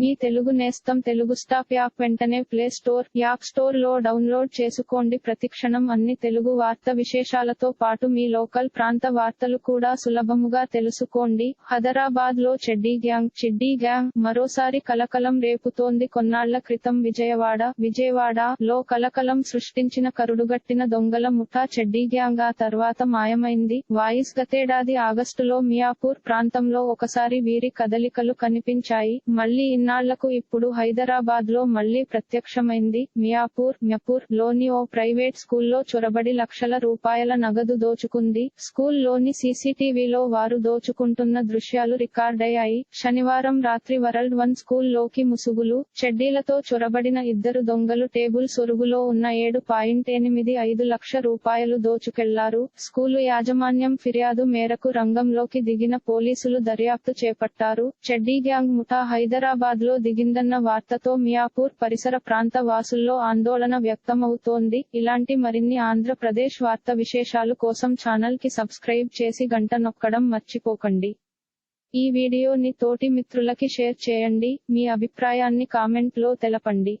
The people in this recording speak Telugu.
మీ తెలుగు నేస్తం తెలుగు స్టాప్ యాప్ వెంటనే ప్లే స్టోర్ యాప్ స్టోర్లో డౌన్లోడ్ చేసుకోండి. ప్రతిక్షణం అన్ని తెలుగు వార్త విశేషాలతో పాటు మీ లోకల్ ప్రాంత వార్తలు కూడా సులభముగా తెలుసుకోండి. హైదరాబాద్లో చెడ్డీ గ్యాంగ్ చెడ్డీ గ్యాంగ్ మరోసారి కలకలం రేపుతోంది. కొన్నాళ్ళ క్రితం విజయవాడ విజయవాడ లో కలకలం సృష్టించిన కరుడుగట్టిన దొంగల ముఠా చెడ్డీ గ్యాంగ్ ఆ తర్వాత మాయమైంది. వాయిస్ గతేడాది ఆగస్టులో మియాపూర్ ప్రాంతంలో ఒకసారి వీరి కదలికలు కనిపించాయి. మళ్ళీ కొన్నాళ్ళకు ఇప్పుడు హైదరాబాద్లో మళ్ళీ ప్రత్యక్షమైంది. మియాపూర్ మ్యపూర్లోని ఓ ప్రైవేట్ స్కూల్లో చొరబడి లక్షల రూపాయల నగదు దోచుకుంది. స్కూల్లోని సీసీటీవీలో వారు దోచుకుంటున్న దృశ్యాలు రికార్డయ్యాయి శనివారం రాత్రి వరల్డ్ వన్ స్కూల్లోకి ముసుగులు చెడ్డీలతో చొరబడిన ఇద్దరు దొంగలు టేబుల్ సొరుగులో ఉన్న ఏడు పాయింట్ ఎనిమిది ఐదు లక్ష రూపాయలు దోచుకెళ్ళారు. స్కూలు యాజమాన్యం ఫిర్యాదు మేరకు రంగంలోకి దిగిన పోలీసులు దర్యాప్తు చేపట్టారు. చెడ్డీ గ్యాంగ్ ముఠా హైదరాబాద్ లో దిగిందన్న వార్తతో మియాపూర్ పరిసర ప్రాంత వాసుల్లో ఆందోళన వ్యక్తమవుతోంది. ఇలాంటి మరిన్ని ఆంధ్రప్రదేశ్ వార్త విశేషాలు కోసం ఛానల్కి సబ్స్క్రైబ్ చేసి గంట నొక్కడం మర్చిపోకండి. ఈ వీడియోని తోటి మిత్రులకి షేర్ చేయండి. మీ అభిప్రాయాన్ని కామెంట్లో తెలపండి.